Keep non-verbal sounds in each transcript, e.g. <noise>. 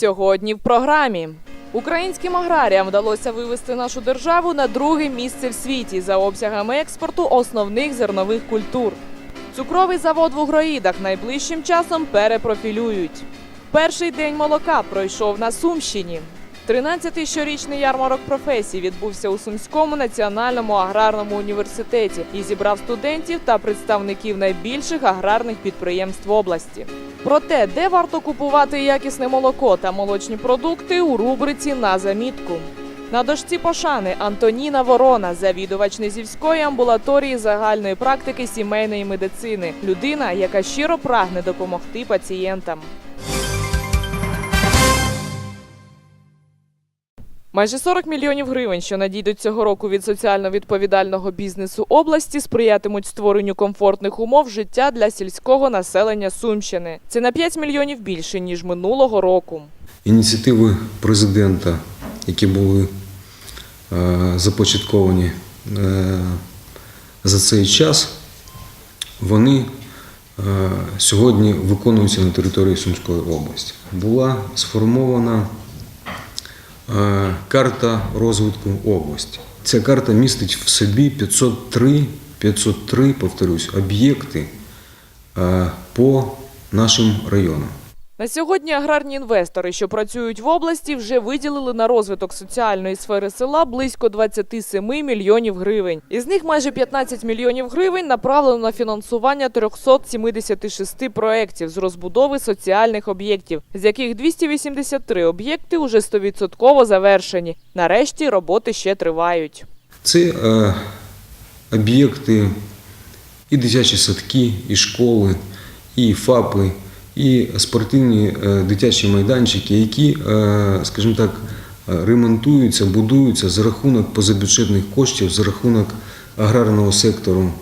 Сьогодні в програмі українським аграріям вдалося вивести нашу державу на друге місце в світі за обсягами експорту основних зернових культур. Цукровий завод в Угроїдах найближчим часом перепрофілюють. Перший день молока пройшов на Сумщині. 13-й щорічний ярмарок професій відбувся у Сумському національному аграрному університеті і зібрав студентів та представників найбільших аграрних підприємств області. Про те, де варто купувати якісне молоко та молочні продукти у рубриці на замітку. На дошці пошани Антоніна Ворона, завідувач Низівської амбулаторії загальної практики сімейної медицини, людина, яка щиро прагне допомогти пацієнтам. Майже 40 мільйонів гривень, що надійдуть цього року від соціально відповідального бізнесу області, сприятимуть створенню комфортних умов життя для сільського населення Сумщини. Це на 5 мільйонів більше ніж минулого року. Ініціативи президента, які були е, започатковані е, за цей час, вони е, сьогодні виконуються на території Сумської області. Була сформована карта розвитку області. Ця карта містить в собі 503, 503 повторюсь, об'єкти е, по нашим районам. На сьогодні аграрні інвестори, що працюють в області, вже виділили на розвиток соціальної сфери села близько 27 мільйонів гривень. Із них майже 15 мільйонів гривень направлено на фінансування 376 проєктів з розбудови соціальних об'єктів, з яких 283 об'єкти уже 100% завершені. Нарешті роботи ще тривають. Це е, об'єкти і дитячі садки, і школи, і ФАПи, і спортивні е, дитячі майданчики, які, е, скажімо так, е, ремонтуються, будуються за рахунок позабюджетних коштів, за рахунок аграрного сектору.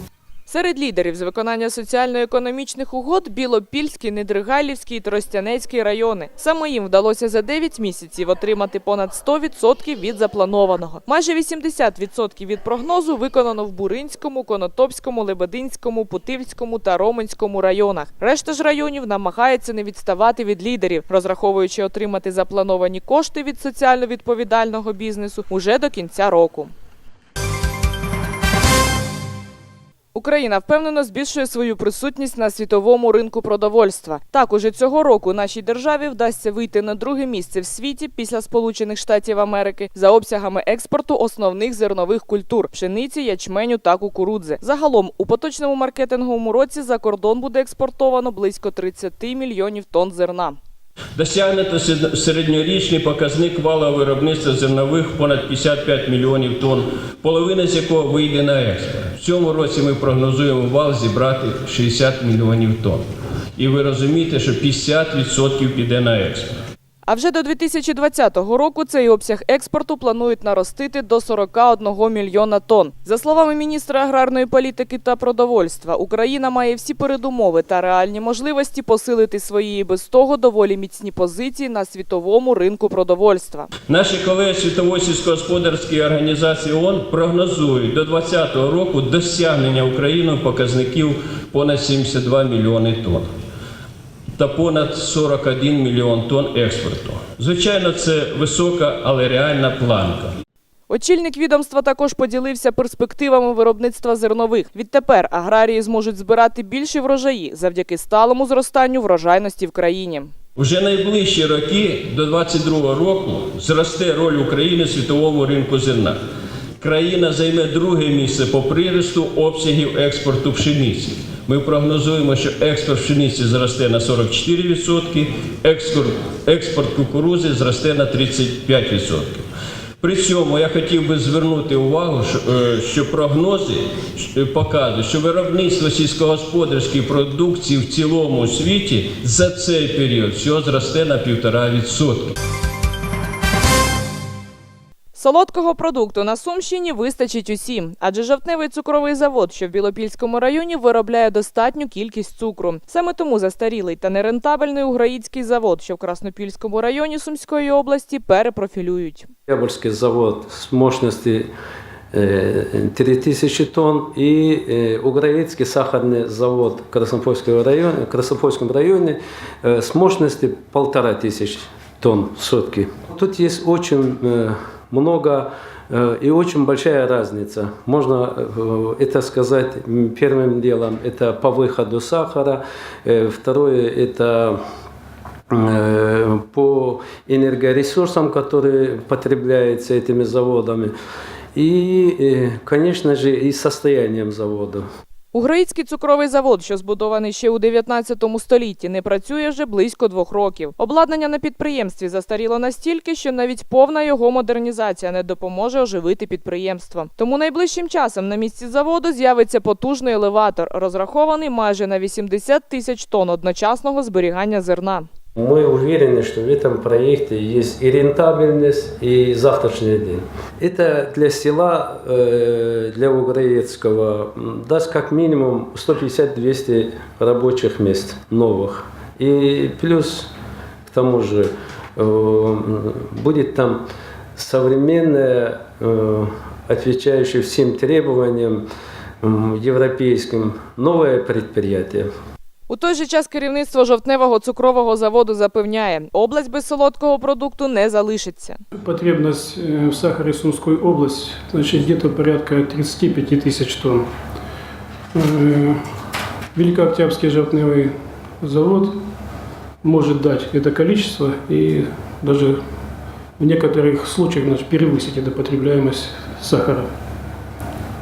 Серед лідерів з виконання соціально-економічних угод Білопільський, Недригайлівський та Ростянецький райони. Саме їм вдалося за 9 місяців отримати понад 100% від запланованого. Майже 80% від прогнозу виконано в Буринському, Конотопському, Лебединському, Путивському та Роменському районах. Решта ж районів намагається не відставати від лідерів, розраховуючи отримати заплановані кошти від соціально відповідального бізнесу уже до кінця року. Україна впевнено збільшує свою присутність на світовому ринку продовольства. Так, уже цього року нашій державі вдасться вийти на друге місце в світі після Сполучених Штатів Америки за обсягами експорту основних зернових культур пшениці, ячменю та кукурудзи. Загалом у поточному маркетинговому році за кордон буде експортовано близько 30 мільйонів тонн зерна. Досягнуто середньорічний показник валового виробництва зернових понад 55 мільйонів тонн, половина з якого вийде на експорт. В цьому році ми прогнозуємо вал зібрати 60 мільйонів тонн. І ви розумієте, що 50% піде на експорт. А вже до 2020 року цей обсяг експорту планують наростити до 41 мільйона тонн. За словами міністра аграрної політики та продовольства, Україна має всі передумови та реальні можливості посилити свої і без того доволі міцні позиції на світовому ринку продовольства. Наші колеги світової сільськогосподарської організації ООН прогнозують до 2020 року досягнення Україною показників понад 72 мільйони тонн та понад 41 мільйон тонн експорту. Звичайно, це висока, але реальна планка. Очільник відомства також поділився перспективами виробництва зернових. Відтепер аграрії зможуть збирати більші врожаї завдяки сталому зростанню врожайності в країні. Уже найближчі роки до 2022 року зросте роль України в світовому ринку зерна. Країна займе друге місце по приросту обсягів експорту пшениці. Ми прогнозуємо, що експорт пшениці зросте на 44%, експорт, експорт кукурузи зросте на 35%. При цьому я хотів би звернути увагу, що, е, прогнози е, показують, що виробництво сільськогосподарської продукції в цілому світі за цей період всього зросте на 1,5%. Солодкого продукту на Сумщині вистачить усім, адже жовтневий цукровий завод, що в Білопільському районі, виробляє достатню кількість цукру. Саме тому застарілий та нерентабельний угроїцький завод, що в Краснопільському районі Сумської області, перепрофілюють. Октябрьский завод с мощностью э, 3000 тонн и э, Угровицкий сахарный завод в Краснопольском районе, Краснопольском районе э, с мощностью 1500 тонн в сутки. Тут есть очень э, много э, и очень большая разница. Можно э, это сказать первым делом, это по выходу сахара, э, второе это по энергоресурсам, которые потребляются этими заводами, и, конечно же, и состоянием завода. Уграїцький цукровий завод, що збудований ще у 19 столітті, не працює вже близько двох років. Обладнання на підприємстві застаріло настільки, що навіть повна його модернізація не допоможе оживити підприємство. Тому найближчим часом на місці заводу з'явиться потужний елеватор, розрахований майже на 80 тисяч тонн одночасного зберігання зерна. Мы уверены, что в этом проекте есть и рентабельность, и завтрашний день. Это для села, э, для Уграецкого, даст как минимум 150-200 рабочих мест новых. И плюс к тому же э, будет там современное, э, отвечающее всем требованиям европейским, новое предприятие. У той же час керівництво жовтневого цукрового заводу запевняє, область без солодкого продукту не залишиться. Потребность э, в сахаре Сумской области значит, где-то порядка 35 тысяч тонн. Э, Великооктябрьский жовтневый завод может дать это количество и даже в некоторых случаях значит, перевысить эту потребляемость сахара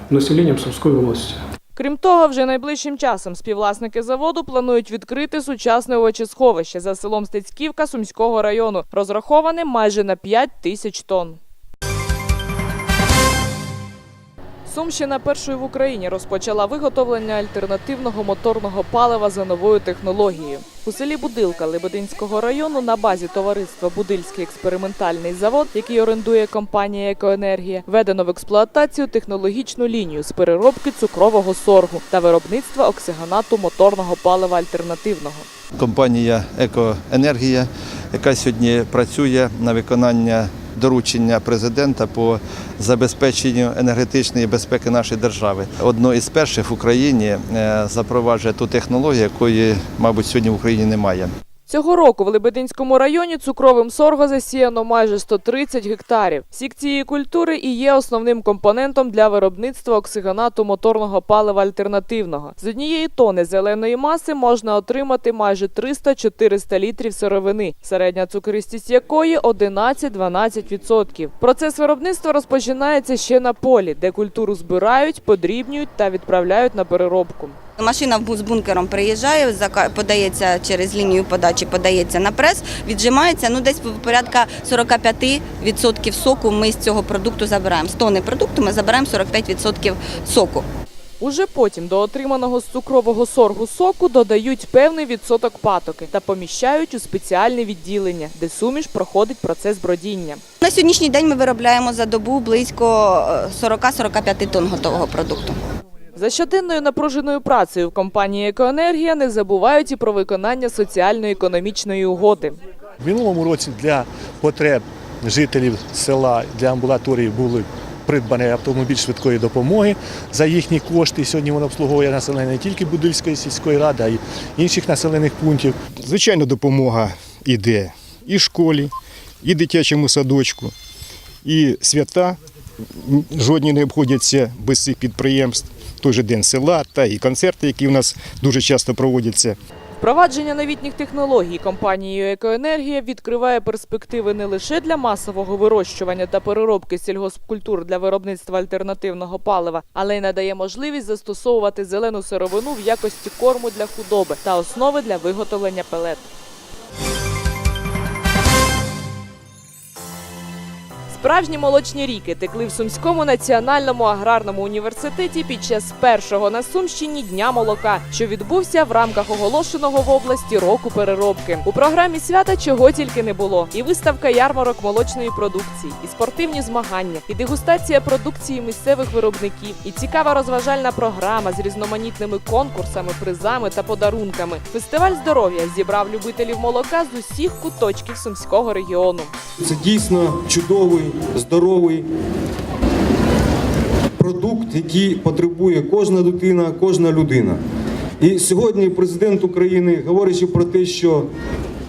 населением Сумской области. Крім того, вже найближчим часом співвласники заводу планують відкрити сучасне овочесховище за селом Стецьківка Сумського району, розраховане майже на 5 тисяч тонн. Сумщина першою в Україні розпочала виготовлення альтернативного моторного палива за новою технологією. У селі Будилка Лебединського району на базі товариства Будильський експериментальний завод, який орендує компанія Екоенергія, введено в експлуатацію технологічну лінію з переробки цукрового соргу та виробництва оксигенату моторного палива альтернативного. компанія Екоенергія, яка сьогодні працює на виконання доручення президента по забезпеченню енергетичної безпеки нашої держави. Одно із перших в Україні е, запроваджує ту технологію, якої, мабуть, сьогодні в Україні немає. Цього року в Лебединському районі цукровим сорго засіяно майже 130 гектарів. Сік цієї культури і є основним компонентом для виробництва оксигенату моторного палива альтернативного. З однієї тони зеленої маси можна отримати майже 300-400 літрів сировини, середня цукристість якої 11-12%. Процес виробництва розпочинається ще на полі, де культуру збирають, подрібнюють та відправляють на переробку. Машина з бункером приїжджає, подається через лінію подачі, подається на прес, віджимається. Ну десь порядка 45% соку ми з цього продукту забираємо. З тони продукту ми забираємо 45% соку. Уже потім до отриманого з цукрового соргу соку додають певний відсоток патоки та поміщають у спеціальне відділення, де суміш проходить процес бродіння. На сьогоднішній день ми виробляємо за добу близько е, 40-45 тонн готового продукту. За щоденною напруженою працею в компанії Екоенергія не забувають і про виконання соціально-економічної угоди. В минулому році для потреб жителів села для амбулаторії були придбані автомобіль швидкої допомоги за їхні кошти. Сьогодні воно обслуговує населення не тільки Будильської сільської ради, а й інших населених пунктів. Звичайно, допомога йде і школі, і дитячому садочку, і свята жодні не обходяться без цих підприємств. Той же день села та і концерти, які в нас дуже часто проводяться. Впровадження новітніх технологій компанією Екоенергія відкриває перспективи не лише для масового вирощування та переробки сільгоспкультур для виробництва альтернативного палива, але й надає можливість застосовувати зелену сировину в якості корму для худоби та основи для виготовлення пелет. Справжні молочні ріки текли в Сумському національному аграрному університеті під час першого на Сумщині дня молока, що відбувся в рамках оголошеного в області року переробки. У програмі свята чого тільки не було: і виставка ярмарок молочної продукції, і спортивні змагання, і дегустація продукції місцевих виробників, і цікава розважальна програма з різноманітними конкурсами, призами та подарунками. Фестиваль здоров'я зібрав любителів молока з усіх куточків сумського регіону. Це дійсно чудовий, здоровий продукт, який потребує кожна дитина, кожна людина. І сьогодні президент України, говорячи про те, що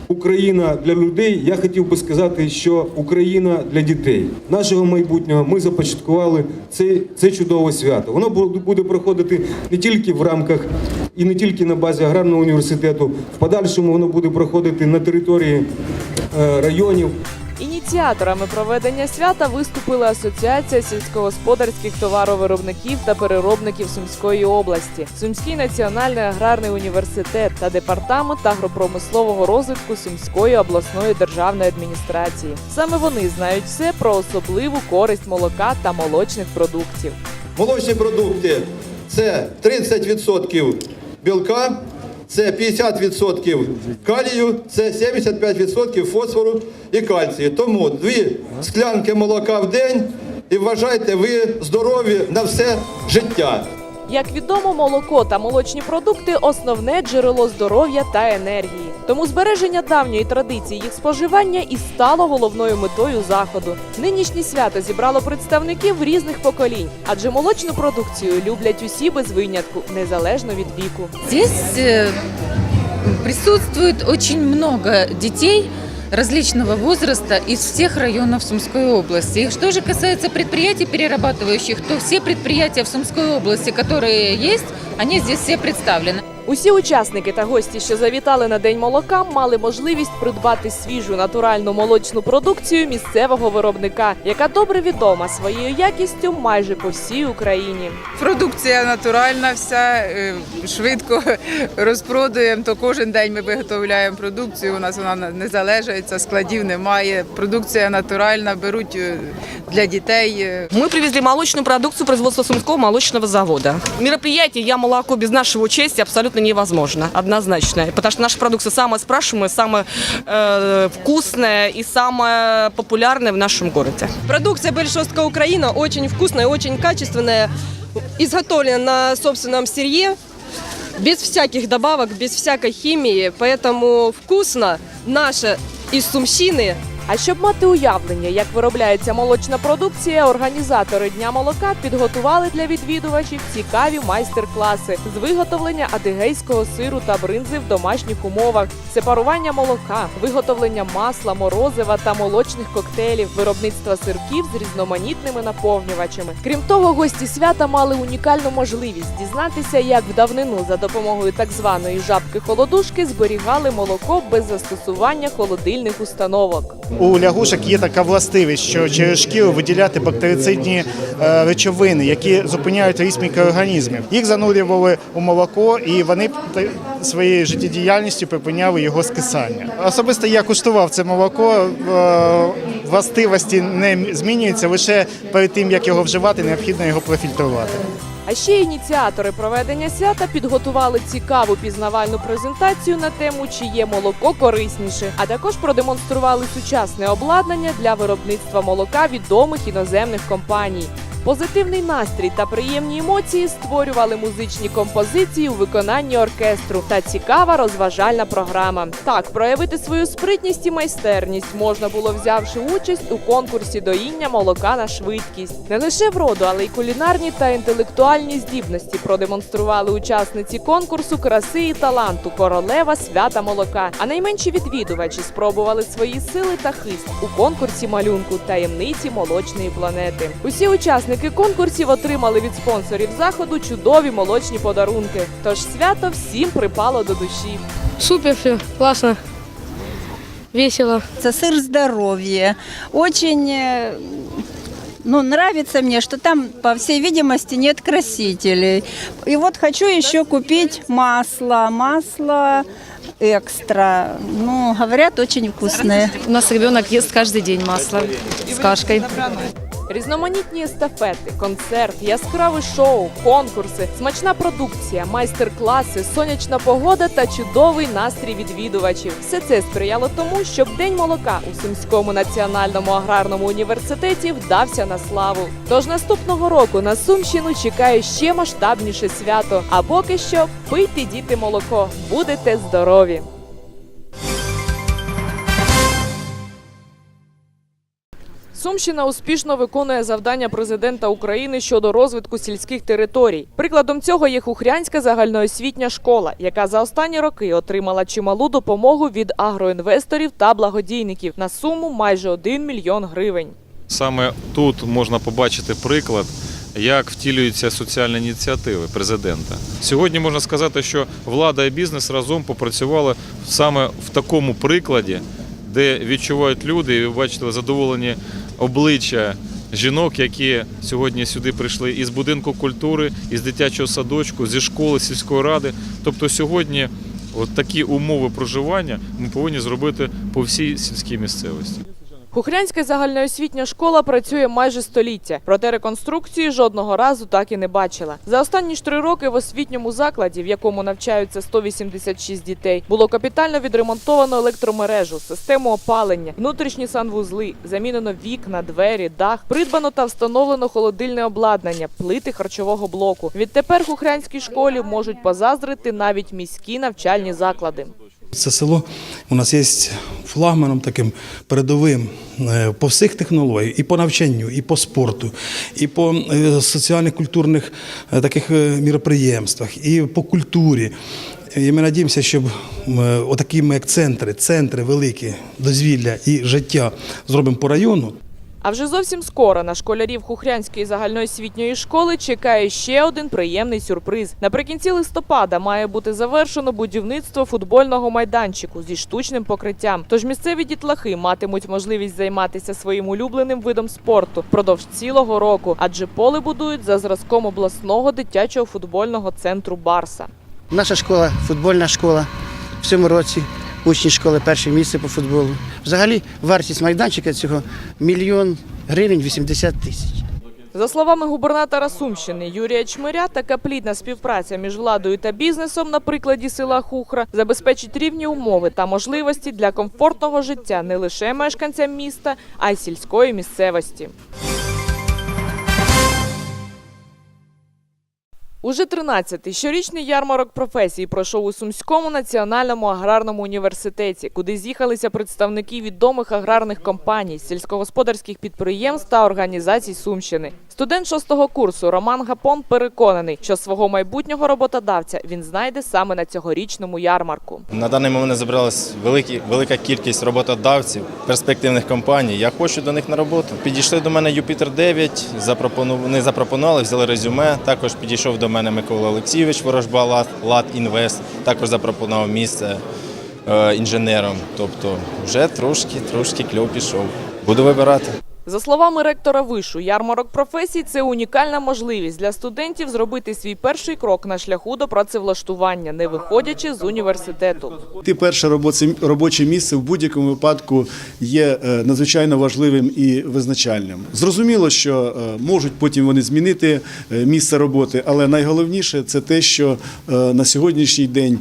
Україна для людей, я хотів би сказати, що Україна для дітей. Нашого майбутнього ми започаткували це, це чудове свято. Воно буде проходити не тільки в рамках і не тільки на базі аграрного університету. В подальшому воно буде проходити на території е, районів. Ініціаторами проведення свята виступили Асоціація сільськогосподарських товаровиробників та переробників Сумської області, Сумський національний аграрний університет та департамент агропромислового розвитку Сумської обласної державної адміністрації. Саме вони знають все про особливу користь молока та молочних продуктів. Молочні продукти це 30% білка, це 50% калію, це 75% фосфору і кальцію. Тому дві склянки молока в день і вважайте, ви здорові на все життя. Як відомо, молоко та молочні продукти основне джерело здоров'я та енергії. Тому збереження давньої традиції їх споживання і стало головною метою заходу. Нинішнє свято зібрало представників різних поколінь, адже молочну продукцію люблять усі без винятку, незалежно від віку. Здесь э, присутствует очень много детей различного возраста из всех районов Сумской области. И что же касается предприятий перерабатывающих, то все предприятия в Сумской области, которые есть, они здесь все представлены. Усі учасники та гості, що завітали на день молока, мали можливість придбати свіжу натуральну молочну продукцію місцевого виробника, яка добре відома своєю якістю майже по всій Україні. Продукція натуральна, вся е, швидко розпродуємо. То кожен день ми виготовляємо продукцію. У нас вона не залежиться, складів немає. Продукція натуральна, беруть е, для дітей. е, Мы привезли молочную продукцию производства Сумского молочного завода. Мероприятие «Я молоко» без нашего участия абсолютно невозможно, однозначно. Потому что наша продукция самая спрашиваемая, самая э, вкусная и самая популярная в нашем городе. Продукция Большостка Украина очень вкусная, очень качественная, изготовлена на собственном сырье, без всяких добавок, без всякой химии, поэтому вкусно наше из Сумщины а щоб мати уявлення, як виробляється молочна продукція, організатори дня молока підготували для відвідувачів цікаві майстер-класи з виготовлення адигейського сиру та бринзи в домашніх умовах, сепарування молока, виготовлення масла, морозива та молочних коктейлів, виробництва сирків з різноманітними наповнювачами. Крім того, гості свята мали унікальну можливість дізнатися, як в давнину за допомогою так званої жабки холодушки зберігали молоко без застосування холодильних установок. У лягушок є така властивість, що через шкіру виділяти бактерицидні е, речовини, які зупиняють ріст мікроорганізмів. Їх занурювали у молоко, і вони своєю життєдіяльністю припиняли його скисання. Особисто я куштував це молоко. е, Властивості не змінюються лише перед тим, як його вживати, необхідно його профільтрувати. А ще ініціатори проведення свята підготували цікаву пізнавальну презентацію на тему, чиє молоко корисніше, а також продемонстрували сучасне обладнання для виробництва молока відомих іноземних компаній. Позитивний настрій та приємні емоції створювали музичні композиції у виконанні оркестру та цікава розважальна програма. Так, проявити свою спритність і майстерність можна було взявши участь у конкурсі доїння молока на швидкість. Не лише вроду, але й кулінарні та інтелектуальні здібності продемонстрували учасниці конкурсу краси і таланту королева свята молока. А найменші відвідувачі спробували свої сили та хист у конкурсі малюнку таємниці молочної планети. Усі учасники конкурсів отримали від спонсорів заходу чудові молочні подарунки. Тож свято всім припало до душі. Супер все, классно, весело. Это сыр здоровья. Очень э, ну, нравится мне, что там, по всей видимости, нет красителей. И вот хочу еще купить масло. Масло экстра. Ну, говорят, очень вкусное. У нас ребенок ест каждый день масло с кашкой. Різноманітні естафети, концерт, яскраве шоу, конкурси, смачна продукція, майстер-класи, сонячна погода та чудовий настрій відвідувачів. Все це сприяло тому, щоб День молока у Сумському національному аграрному університеті вдався на славу. Тож наступного року на Сумщину чекає ще масштабніше свято. А поки що пийте діти молоко, будете здорові! Сумщина успішно виконує завдання президента України щодо розвитку сільських територій. Прикладом цього є Хухрянська загальноосвітня школа, яка за останні роки отримала чималу допомогу від агроінвесторів та благодійників на суму майже 1 мільйон гривень. Саме тут можна побачити приклад, як втілюються соціальні ініціативи президента. Сьогодні можна сказати, що влада і бізнес разом попрацювали саме в такому прикладі, де відчувають люди, і ви бачите задоволені обличчя жінок, які сьогодні сюди прийшли із будинку культури, із дитячого садочку, зі школи, сільської ради. Тобто сьогодні от такі умови проживання ми повинні зробити по всій сільській місцевості. Хухрянська загальноосвітня школа працює майже століття, проте реконструкції жодного разу так і не бачила. За останні ж три роки в освітньому закладі, в якому навчаються 186 дітей, було капітально відремонтовано електромережу, систему опалення, внутрішні санвузли, замінено вікна, двері, дах, придбано та встановлено холодильне обладнання, плити харчового блоку. Відтепер Хухрянській школі можуть позаздрити навіть міські навчальні заклади. Це село у нас є флагманом таким передовим е, по всіх технологіях, і по навчанню, і по спорту, і по е, соціальних культурних е, таких міроприємствах, і по культурі. І ми надіємося, щоб отакі ми як центри, центри великі, дозвілля і життя зробимо по району. А вже зовсім скоро на школярів Хухрянської загальноосвітньої школи чекає ще один приємний сюрприз. Наприкінці листопада має бути завершено будівництво футбольного майданчику зі штучним покриттям. Тож місцеві дітлахи матимуть можливість займатися своїм улюбленим видом спорту впродовж цілого року, адже поле будують за зразком обласного дитячого футбольного центру Барса. Наша школа, футбольна школа. В цьому році учні школи перше місце по футболу. Взагалі вартість майданчика цього мільйон гривень 80 тисяч. За словами губернатора Сумщини Юрія Чмиря, така плідна співпраця між владою та бізнесом на прикладі села Хухра забезпечить рівні умови та можливості для комфортного життя не лише мешканцям міста, а й сільської місцевості. Уже 13-й щорічний ярмарок професій пройшов у Сумському національному аграрному університеті, куди з'їхалися представники відомих аграрних компаній, сільськогосподарських підприємств та організацій Сумщини. Студент шостого курсу Роман Гапон переконаний, що свого майбутнього роботодавця він знайде саме на цьогорічному ярмарку. На даний момент зібралась велика кількість роботодавців, перспективних компаній. Я хочу до них на роботу. Підійшли до мене Юпітер 9, запропонували, вони запропонували, взяли резюме. Також підійшов до мене Микола Олексійович Ворожба Лад, Лад Інвест, також запропонував місце е, інженером. Тобто вже трошки, трошки кльов пішов. Буду вибирати. За словами ректора вишу, ярмарок професій це унікальна можливість для студентів зробити свій перший крок на шляху до працевлаштування, не виходячи з університету. Ти перше робоче, місце в будь-якому випадку є е, надзвичайно важливим і визначальним. Зрозуміло, що е, можуть потім вони змінити е, місце роботи, але найголовніше це те, що на сьогоднішній день.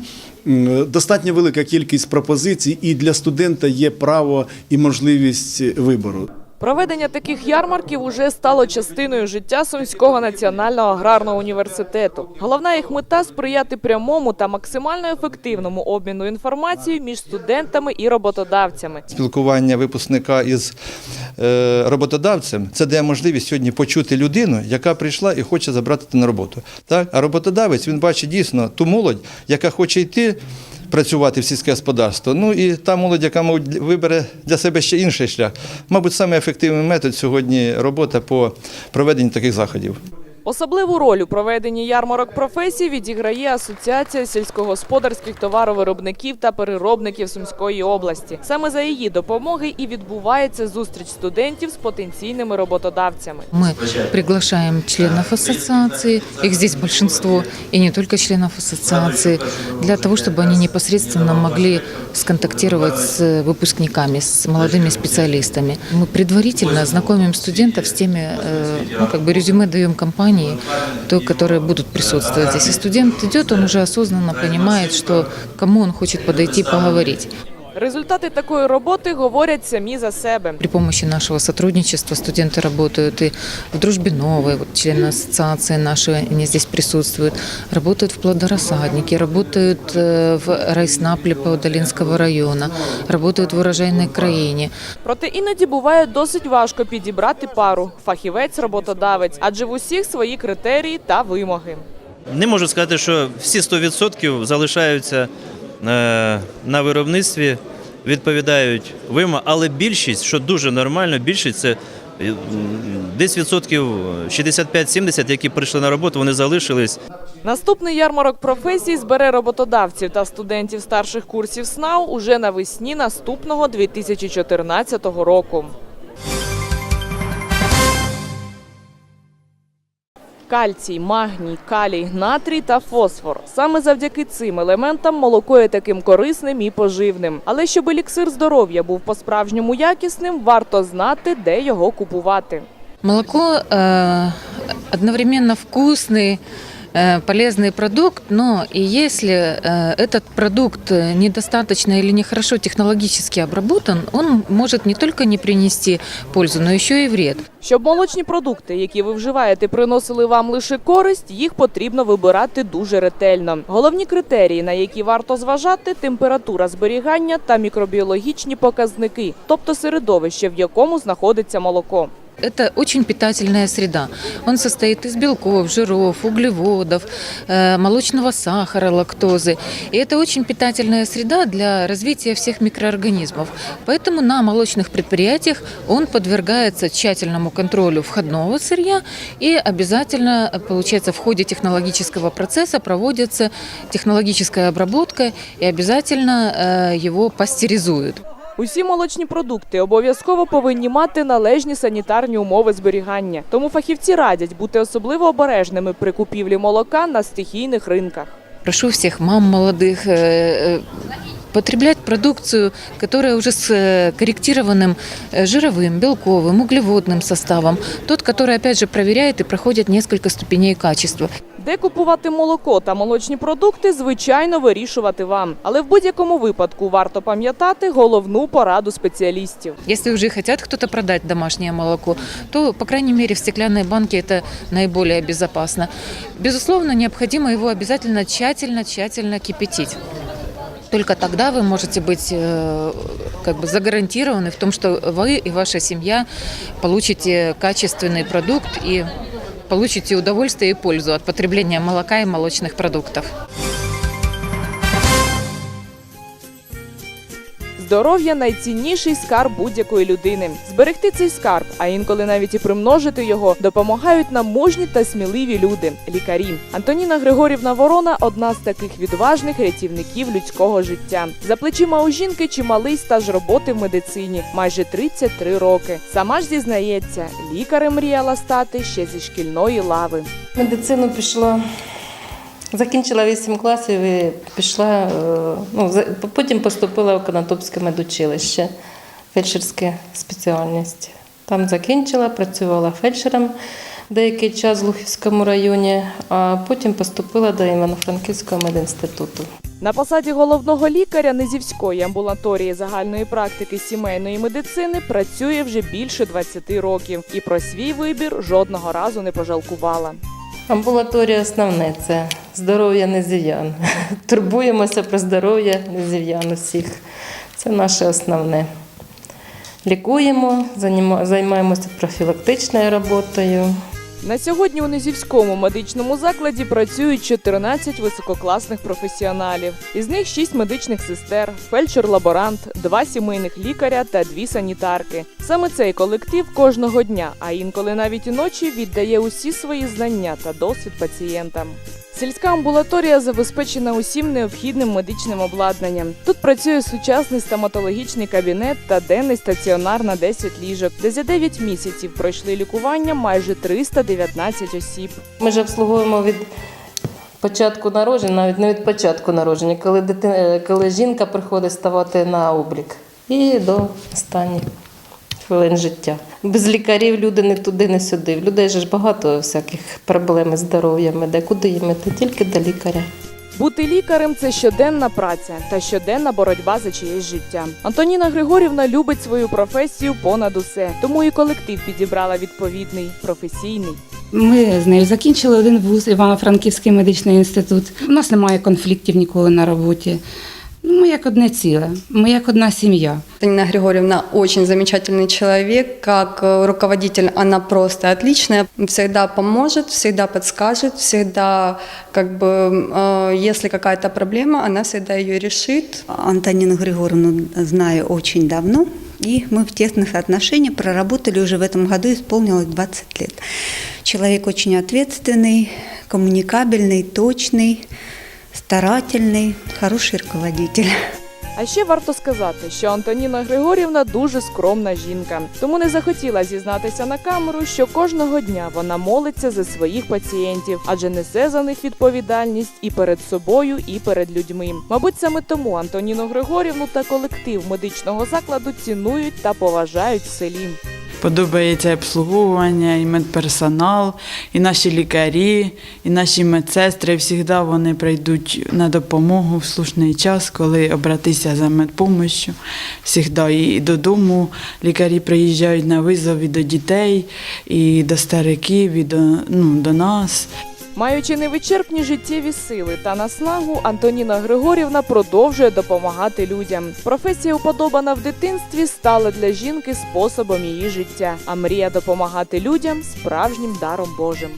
Достатньо велика кількість пропозицій, і для студента є право і можливість вибору. Проведення таких ярмарків уже стало частиною життя Сумського національного аграрного університету. Головна їх мета сприяти прямому та максимально ефективному обміну інформацією між студентами і роботодавцями. Спілкування випускника із е, роботодавцем це дає можливість сьогодні почути людину, яка прийшла і хоче забрати на роботу. Так? А роботодавець він бачить дійсно ту молодь, яка хоче йти. Працювати в сільське господарство. Ну і та молодь, яка мабуть, вибере для себе ще інший шлях. Мабуть, саме ефективний метод сьогодні робота по проведенню таких заходів. Особливу роль у проведенні ярмарок професій відіграє Асоціація сільськогосподарських товаровиробників та переробників Сумської області. Саме за її допомоги і відбувається зустріч студентів з потенційними роботодавцями. Мы приглашаем членов ассоциации, их здесь большинство, и не только членов ассоциации, для того, чтобы они непосредственно могли сконтактировать с выпускниками, с молодыми специалистами. Мы предварительно знакомим студентов с теми, э, ну, как бы резюме даем компании, той, которые будут присутствовать здесь. И студент идет, он уже осознанно понимает, что кому он хочет подойти поговорить. Результати такої роботи говорять самі за себе. При помощи нашего сотрудничества студенты работают и в Дружбе Новой, вот члены ассоциации наши, они здесь присутствуют, работают в плодорассаднике, работают э, в райснапле Паудалинского района, работают в урожайной краине. Проте іноді буває досить важко підібрати пару фахівець, роботодавець, адже в усіх свої критерії та вимоги. Не можу сказати, що всі 100% залишаються е, на виробництві, відповідають вимогам, але більшість, що дуже нормально, більшість це е, десь відсотків 65-70, які прийшли на роботу, вони залишились. Наступний ярмарок професій збере роботодавців та студентів старших курсів СНАУ уже навесні наступного 2014 року. Кальцій, магній, калій, натрій та фосфор. Саме завдяки цим елементам молоко є таким корисним і поживним. Але щоб еліксир здоров'я був по-справжньому якісним, варто знати, де його купувати. Молоко э, одновременно вкусный, э, полезный продукт, но и если э, этот продукт э, недостаточно или нехорошо технологически обработан, он может не только не принести пользу, но еще и вред. Щоб молочні продукти, які ви вживаєте, приносили вам лише користь, їх потрібно вибирати дуже ретельно. Головні критерії, на які варто зважати, температура зберігання та мікробіологічні показники, тобто середовище, в якому знаходиться молоко. Это очень питательная среда. Он состоит из белков, жиров, углеводов, э, молочного сахара, лактозы. И это очень питательная среда для развития всех микроорганизмов. Поэтому на молочных предприятиях он подвергается тщательному контролю входного сырья и обязательно, э, получается, в ходе технологического процесса проводится технологическая обработка и обязательно э, его пастеризуют. Усі молочні продукти обов'язково повинні мати належні санітарні умови зберігання. Тому фахівці радять бути особливо обережними при купівлі молока на стихійних ринках. Прошу всех мам молодых э, э, потреблять продукцию, которая уже с э, корректированным э, жировым, белковым, углеводным составом. Тот, который, опять же, проверяет и проходит несколько ступеней качества. Де купувати молоко та молочні продукти, звичайно, вирішувати вам. Але в будь-якому випадку варто пам'ятати головну пораду спеціалістів. Если уже хотят кто-то продать домашнее молоко, то, по крайней мере, в стеклянной банке это наиболее безопасно. Безусловно, необходимо его обязательно тщательно-тщательно кипятить. Только тогда вы можете быть э, как бы загарантированы в том, что вы и ваша семья получите качественный продукт и получите удовольствие и пользу от потребления молока и молочных продуктов. Здоров'я найцінніший скарб будь-якої людини. Зберегти цей скарб, а інколи навіть і примножити його, допомагають нам мужні та сміливі люди лікарі. Антоніна Григорівна Ворона одна з таких відважних рятівників людського життя. За плечима у жінки чималий стаж роботи в медицині майже 33 роки. Сама ж зізнається, лікарем мріяла стати ще зі шкільної лави. медицину пішла. Закінчила 8 класів і пішла, е, ну, потім поступила в Конотопське медучилище, фельдшерська спеціальність. Там закінчила, працювала фельдшером деякий час в Лухівському районі, а потім поступила до Івано-Франківського медінституту. На посаді головного лікаря Низівської амбулаторії загальної практики сімейної медицини працює вже більше 20 років і про свій вибір жодного разу не пожалкувала. Амбулаторія основне це здоров'я незів'ян. <laughs> Турбуємося про здоров'я незів'ян усіх. Це наше основне. Лікуємо, займаємося профілактичною роботою. На сьогодні у Низівському медичному закладі працюють 14 висококласних професіоналів. Із них 6 медичних сестер, фельдшер-лаборант, 2 сімейних лікаря та 2 санітарки. Саме цей колектив кожного дня, а інколи навіть і ночі віддає усі свої знання та досвід пацієнтам. Сільська амбулаторія забезпечена усім необхідним медичним обладнанням. Тут працює сучасний стоматологічний кабінет та денний стаціонар на 10 ліжок, де за 9 місяців пройшли лікування майже 319 осіб. Ми ж обслуговуємо від початку народження, навіть не від початку народження, коли, дитина, коли жінка приходить ставати на облік і до останніх хвилин життя. Без лікарів люди не туди, не сюди. В людей же ж багато всяких проблем із здоров'ям, де куди їм іти, тільки до лікаря. Бути лікарем це щоденна праця та щоденна боротьба за чиєсь життя. Антоніна Григорівна любить свою професію понад усе, тому і колектив підібрала відповідний професійний. Ми з нею закінчили один вуз Івано-Франківський медичний інститут. У нас немає конфліктів ніколи на роботі. Ну, Ми як одне ціле, ми як одна сім'я. Нина Григорьевна очень замечательный человек. Как э, руководитель она просто отличная. Всегда поможет, всегда подскажет, всегда, как бы, э, если какая-то проблема, она всегда ее решит. Антонину Григорьевну знаю очень давно, и мы в тесных отношениях проработали уже в этом году, исполнилось 20 лет. Человек очень ответственный, коммуникабельный, точный, старательный, хороший руководитель. А ще варто сказати, що Антоніна Григорівна дуже скромна жінка, тому не захотіла зізнатися на камеру, що кожного дня вона молиться за своїх пацієнтів, адже несе за них відповідальність і перед собою, і перед людьми. Мабуть, саме тому Антоніну Григорівну та колектив медичного закладу цінують та поважають в селі. Подобається обслуговування, і медперсонал, і наші лікарі, і наші медсестри. Всігда вони прийдуть на допомогу в слушний час, коли обратися за медпомощю. Всігда і додому лікарі приїжджають на визов і до дітей, і до стариків, і до, ну, до нас. Маючи невичерпні життєві сили та наснагу, Антоніна Григорівна продовжує допомагати людям. Професія, уподобана в дитинстві, стала для жінки способом її життя. А мрія допомагати людям справжнім даром Божим.